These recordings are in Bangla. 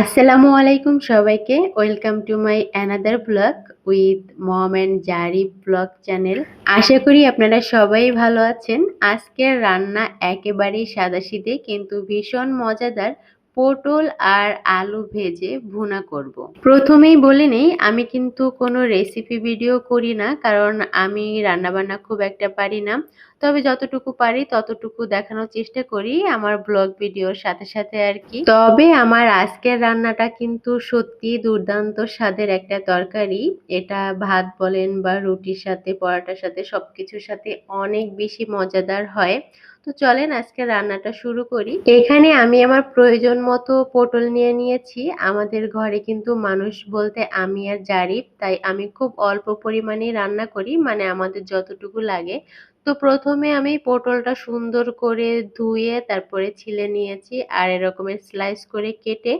আসসালামু আলাইকুম সবাইকে। Welcome to my another blog with mom and Zari blog channel আশা করি আপনারা সবাই ভালো আছেন। আজকের রান্না একেবারেই সাদাসিধে, কিন্তু ভীষণ মজাদার পটল আর আলু ভেজে ভুনা করব। প্রথমেই বলে নেই, আমি কিন্তু কোনো রেসিপি ভিডিও করি না, কারণ আমি রান্নাবান্না খুব একটা পারি না। তবে যতটুকু পারি, ততটুকু দেখানোর চেষ্টা করি আমার ব্লগ ভিডিওর সাথে সাথে আর কি। তবে আমার আজকের রান্নাটা কিন্তু সত্যি দুর্দান্ত স্বাদের একটা তরকারি। এটা ভাত বলেন বা রুটির সাথে, পরাটার সাথে, সবকিছুর সাথে অনেক বেশি মজাদার হয়। তো চলেন আজকে রান্নাটা শুরু করি। এখানে আমি আমার প্রয়োজন মতো পটল নিয়ে নিয়েছি। আমাদের ঘরে কিন্তু মানুষ বলতে আমি আর জারিফ, তাই আমি খুব অল্প পরিমাণে রান্না করি মানে আমাদের যতটুকু লাগে। তো প্রথমে আমি পটলটা সুন্দর করে ধুয়ে তারপরে ছিলে নিয়েছি, আর এরকমের স্লাইস করে কেটে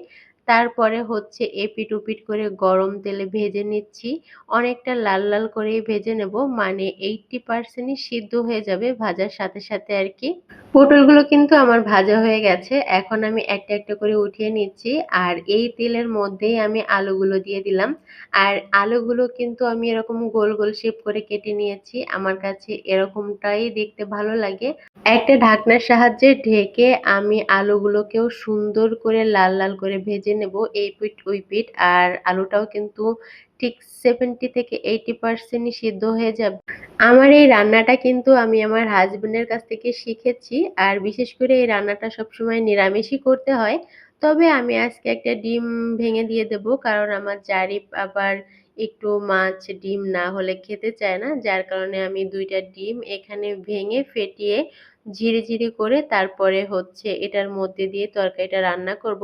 তারপরে হচ্ছে এপিট উপিট করে গরম তেলে ভেজে নিচ্ছি। অনেকটা লাল লাল করেই ভেজে নেব মানে এইটটি পার্সেন্টই সিদ্ধ হয়ে যাবে ভাজার সাথে সাথে আর কি। পটলগুলো কিন্তু আমার ভাজা হয়ে গেছে। এখন আমি একটা একটা করে উঠিয়ে নিচ্ছি আর এই তেলের মধ্যেই আমি আলুগুলো দিয়ে দিলাম। আর আলুগুলো কিন্তু আমি এরকম গোল গোল শেপ করে কেটে নিয়েছি। আমার কাছে এরকমটাই দেখতে ভালো লাগে। একটা ঢাকনার সাহায্যে ঢেকে আমি আলুগুলোকেও সুন্দর করে লাল লাল করে ভেজে নেব এই পিঠ, ওই পিঠ। আর আলুটাও কিন্তু ঠিক সেভেন্টি থেকে এইটি পার্সেন্টই সিদ্ধ হয়ে যাবে। আমার এই রান্নাটা কিন্তু আমি আমার হাজবেন্ডের কাছ থেকে শিখেছি আর বিশেষ করে এই রান্নাটা সবসময় নিরামিষই করতে হয়। তবে আমি আজকে একটা ডিম ভেঙে দিয়ে দেব, কারণ আমার জারিফ আবার একটু মাছ ডিম না হলে খেতে চায় না। যার কারণে আমি দুইটা ডিম এখানে ভেঙে ফেটিয়ে ঝিরিঝিরি করে তারপরে হচ্ছে এটার মধ্যে দিয়ে তরকারিটা রান্না করব,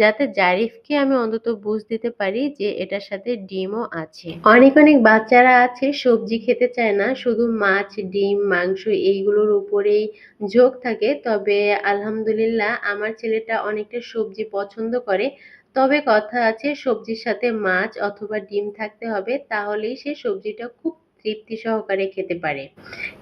যাতে জারিফকে আমি অন্তত বুঝ দিতে পারি যে এটার সাথে ডিমও আছে। অনেক অনেক বাচ্চারা আছে, সবজি খেতে চায় না, শুধু মাছ, ডিম, মাংস এইগুলোর উপরেই ঝোঁক থাকে। তবে আলহামদুলিল্লাহ আমার ছেলেটা অনেকটা সবজি পছন্দ করে। তবে কথা আছে সবজির সাথে মাছ অথবা ডিম থাকতে হবে, তাহলেই সে সবজিটা খুব তৃপ্তি সহকারে খেতে পারে।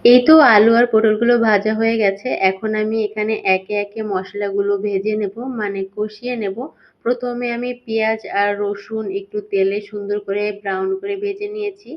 এই তো আলু আর পটলগুলো ভাজা হয়ে গেছে। এখন আমি এখানে একে একে মশলাগুলো ভেজে নেব মানে কষিয়ে নেব। প্রথমে আমি পেঁয়াজ আর রসুন একটু তেলে সুন্দর করে ব্রাউন করে ভেজে নিয়েছি।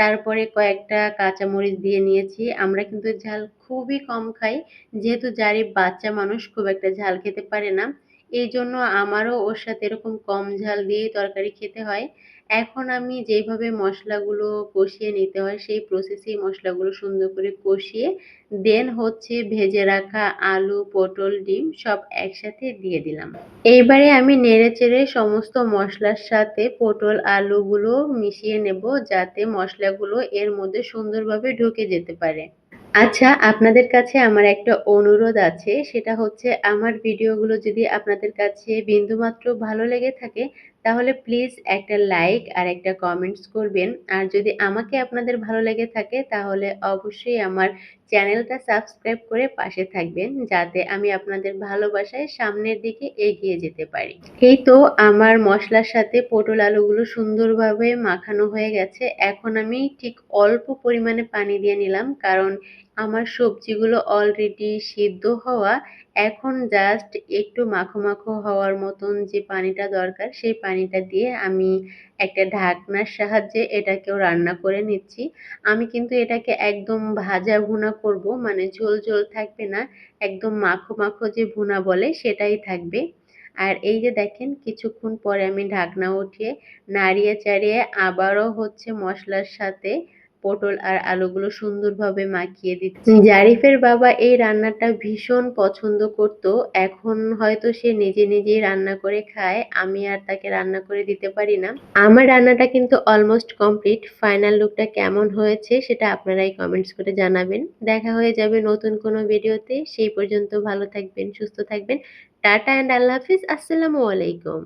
তারপরে কয়েকটা কাঁচামরিচ দিয়ে নিয়েছি। আমরা কিন্তু ঝাল খুবই কম খাই, যেহেতু যারই বাচ্চা মানুষ খুব একটা ঝাল খেতে পারে না। এই জন্য আমারও ওর সাথে এরকম কম ঝাল দিয়েই তরকারি খেতে হয়। এখন আমি যেইভাবে মশলাগুলো কষিয়ে নিতে হয়, সেই প্রসেসেই মশলাগুলো সুন্দর করে কষিয়ে দেন হচ্ছে ভেজে রাখা আলু, পটল, ডিম সব একসাথে দিয়ে দিলাম। এইবারে আমি নেড়ে চেড়ে সমস্ত মশলার সাথে পটল, আলুগুলো মিশিয়ে নেব যাতে মশলাগুলো এর মধ্যে সুন্দরভাবে ঢুকে যেতে পারে। আচ্ছা আপনাদের কাছে আমার একটা অনুরোধ আছে। সেটা হচ্ছে আমার ভিডিওগুলো যদি আপনাদের কাছে বিন্দুমাত্র ভালো লেগে থাকে, তাহলে প্লিজ একটা লাইক আর একটা কমেন্টস করবেন। আর যদি আমাকে আপনাদের ভালো লেগে থাকে, তাহলে অবশ্যই আমার চ্যানেলটা সাবস্ক্রাইব করে পাশে থাকবেন, যাতে আমি আপনাদের ভালোবাসায় সামনের দিকে এগিয়ে যেতে পারি। এই তো আমার মশলার সাথে পটল আলুগুলো সুন্দরভাবে মাখানো হয়ে গেছে। এখন আমি ঠিক অল্প পরিমাণে পানি দিয়ে নিলাম, কারণ আমার সবজিগুলো অলরেডি সিদ্ধ হওয়া, এখন জাস্ট একটু মাখো মাখো হওয়ার মতন যে পানিটা দরকার, সেই পানিটা দিয়ে আমি একটা ঢাকনার সাহায্যে এটাকেও রান্না করে নিচ্ছি। আমি কিন্তু এটাকে একদম ভাজা ভুনা করব মানে ঝোল ঝোল থাকবে না, একদম মাখো মাখো যে ভুনা বলে সেটাই থাকবে। আর এই যে দেখেন, কিছুক্ষণ পরে আমি ঢাকনা উঠিয়ে নাড়িয়ে চাড়িয়ে আবারও হচ্ছে মশলার সাথে পটল আর আলুগুলো সুন্দরভাবে মাখিয়ে দিচ্ছি। জারিফের বাবা এই রান্নাটা ভীষণ পছন্দ করত। এখন হয়তো সে নিজে নিজেই রান্না করে খায়। আমি আর তাকে রান্না করে দিতে পারি না। আমার রান্নাটা কিন্তু অলমোস্ট কমপ্লিট ফাইনাল লুকটা কেমন হয়েছে সেটা আপনারাই কমেন্টস করে জানাবেন। দেখা হয়ে যাবে নতুন কোনো ভিডিওতে। সেই পর্যন্ত ভালো থাকবেন, সুস্থ থাকবেন। টাটা অ্যান্ড আল্লাহ হাফিজ। আসসালামু আলাইকুম।